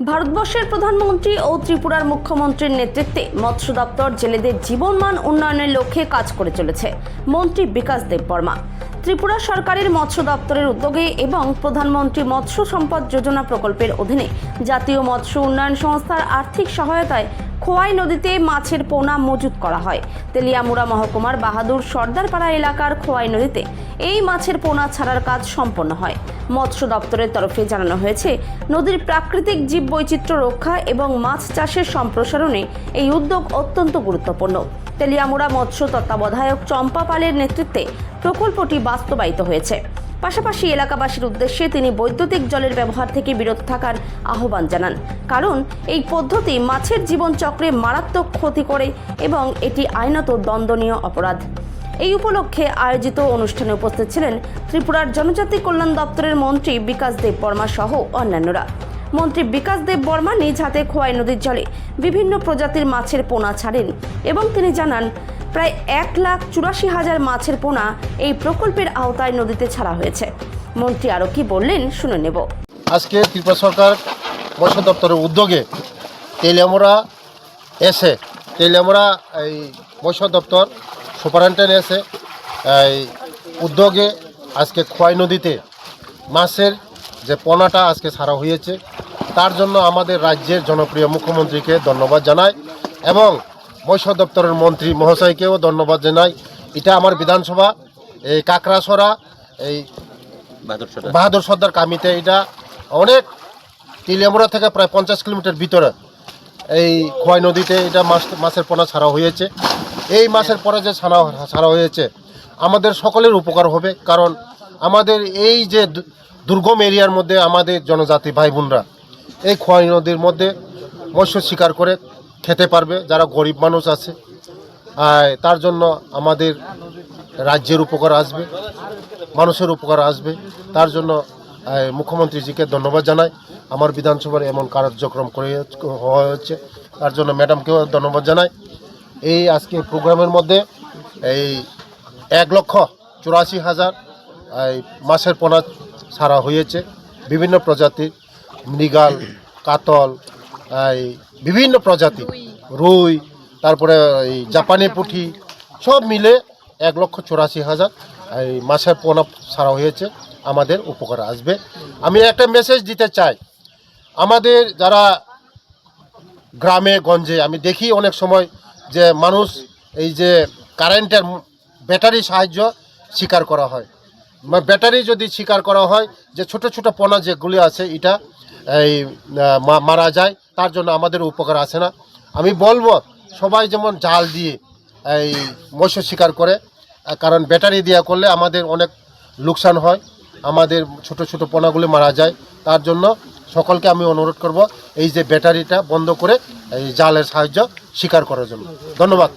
ভারতবর্ষের প্রধানমন্ত্রী ও ত্রিপুরার মুখ্যমন্ত্রীর নেতৃত্বে মৎস্য দপ্তর জেলেদের জীবনমান উন্নয়নের লক্ষ্যে কাজ করে চলেছে মন্ত্রী বিকাশ দেব বর্মা। ত্রিপুরা সরকারের মৎস্য দপ্তরের উদ্যোগে এবং প্রধানমন্ত্রী মৎস্য সম্পদ যোজনা প্রকল্পের অধীনে জাতীয় মৎস্য উন্নয়ন সংস্থার আর্থিক সহায়তায় খোয়াই নদীতে মাছের পোনা মজুত করা হয়। তেলিয়ামুড়া মহকুমার বাহাদুর সর্দারপাড়া এলাকার খোয়াই নদীতে এই মাছের পোনা ছাড়ার কাজ সম্পন্ন হয়। মৎস্য দপ্তরের তরফে জানানো হয়েছে, নদীর প্রাকৃতিক জীববৈচিত্র্য রক্ষা এবং মাছ চাষের সম্প্রসারণে এই উদ্যোগ অত্যন্ত গুরুত্বপূর্ণ। তেলিয়ামুড়া মৎস্য তত্ত্বাবধায়ক চম্পা পালের নেতৃত্বে প্রকল্পটি বাস্তবায়িত হয়েছে। পাশাপাশি এলাকাবাসীর উদ্দেশ্যে তিনি বৈদ্যুতিক জলের ব্যবহার থেকে বিরত থাকার আহ্বান জানান। কারণ, এই পদ্ধতি মাছের জীবনচক্রে মারাত্মক ক্ষতি করে এবং এটি আইনত দণ্ডনীয় অপরাধ। এই উপলক্ষে আয়োজিত অনুষ্ঠানে উপস্থিত ছিলেন ত্রিপুরার জনজাতি কল্যাণ দপ্তরের মন্ত্রী বিকাশ দেব বর্মা সহ অন্যান্যরা। মন্ত্রী বিকাশ দেব বর্মা নিজ হাতে খোয়াই নদীর জলে বিভিন্ন প্রজাতির মাছের পোনা ছাড়েন এবং তিনি জানান, প্রায় এক লাখ চুরাশি হাজার মাছের পোনা এই প্রকল্পের আওতায় নদীতে ছাড়া হয়েছে। মন্ত্রী আরও কি বললেন শুনে নেব। আজকে ত্রিপুরা সরকার মৎস্য দপ্তরের উদ্যোগে তেলিয়ামোড়া এসে তেলিয়ামোড়া এই মৎস্য দপ্তর সুপারিনটেন্ডেন্ট এসে এই উদ্যোগে আজকে খোয়াই নদীতে মাছের যে পোনাটা আজকে ছাড়া হয়েছে তার জন্য আমাদের রাজ্যের জনপ্রিয় মুখ্যমন্ত্রীকে ধন্যবাদ জানাই এবং মৎস্য দপ্তরের মন্ত্রী মহাশয়কেও ধন্যবাদ জানাই। এটা আমার বিধানসভা এই কাকড়াছড়া এই বাহাদুর সর্দার। কামিতে এটা অনেক তিলিয়ামুড়া থেকে প্রায় পঞ্চাশ কিলোমিটার ভিতরে এই খোয়াই নদীতে এটা মাছ মাছের পোনা ছাড়া হয়েছে। এই মাসের পরে যে ছাড়া ছাড়া হয়েছে, আমাদের সকলের উপকার হবে, কারণ আমাদের এই যে দুর্গম এরিয়ার মধ্যে আমাদের জনজাতি ভাই বোনরা এই খোয়াই নদীর মধ্যে মৎস্য শিকার করে খেতে পারবে, যারা গরিব মানুষ আছে। তার জন্য আমাদের রাজ্যের উপকার আসবে, মানুষের উপকার আসবে। তার জন্য মুখ্যমন্ত্রীজিকে ধন্যবাদ জানাই। আমার বিধানসভার এমন কার্যক্রম করে হচ্ছে তার জন্য ম্যাডামকেও ধন্যবাদ জানাই। এই আজকে প্রোগ্রামের মধ্যে এই এক লক্ষ চুরাশি হাজার, এই মাছের পোনা ছাড়া হয়েছে। বিভিন্ন প্রজাতির মৃগাল, কাতল, এই বিভিন্ন প্রজাতি রুই, তারপরে এই জাপানি পুঁটি, সব মিলে এক লক্ষ চুরাশি হাজার, এই মাছের পোনা ছাড়া হয়েছে। আমাদের উপকার আসবে। আমি একটা মেসেজ দিতে চাই। আমাদের যারা গ্রামে, গঞ্জে, আমি দেখি অনেক সময় যে মানুষ এই যে কারেন্টের ব্যাটারি সাহায্য শিকার করা হয়। ব্যাটারি যদি শিকার করা হয় যে ছোট ছোট পোনা যেগুলি আছে, এটা এই মারা যায়, তার জন্য আমাদের উপকার আসে না। আমি বলব, সবাই যেমন জাল দিয়ে এই মৎস্য শিকার করে, কারণ ব্যাটারি দেওয়া করলে আমাদের অনেক লোকসান হয়, আমাদের ছোট ছোট পোনাগুলি মারা যায়, তার জন্য সকলকে আমি অনুরোধ করব এই যে ব্যাটারিটা বন্ধ করে এই জালের সাহায্য স্বীকার করার জন্য। ধন্যবাদ।